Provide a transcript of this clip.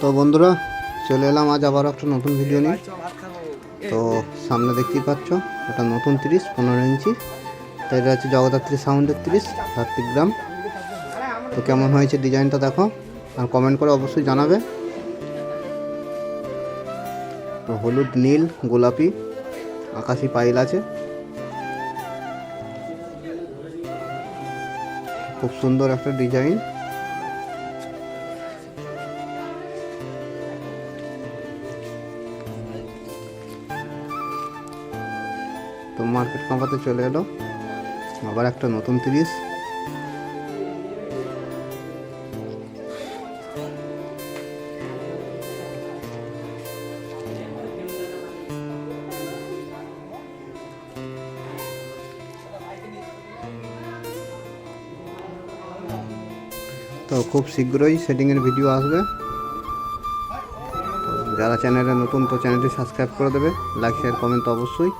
তো বন্ধুরা, চলে এলাম, আজ আবার একটা নতুন ভিডিও নিয়ে। তো সামনে দেখতেই পাচ্ছ, একটা নতুন তিরিশ, পনেরো ইঞ্চি। তো এটা হচ্ছে জগদ্ধাত্রী সাউন্ডের তিরিশ সাত্বিক গ্রাম। তো কেমন হয়েছে ডিজাইনটা দেখো, আর কমেন্ট করে অবশ্যই জানাবে। তো হলুদ, নীল, গোলাপি, আকাশি পাইল আছে। খুব সুন্দর একটা ডিজাইন। তো মার্কেট কাঁপাতে চলে এলো। আবার একটা নতুন তিরিশ। তো খুব শীঘ্রই সেটিংয়ের ভিডিও আসবে। যারা চ্যানেলে নতুন তো চ্যানেলটি সাবস্ক্রাইব করে দেবে। লাইক শেয়ার কমেন্ট অবশ্যই।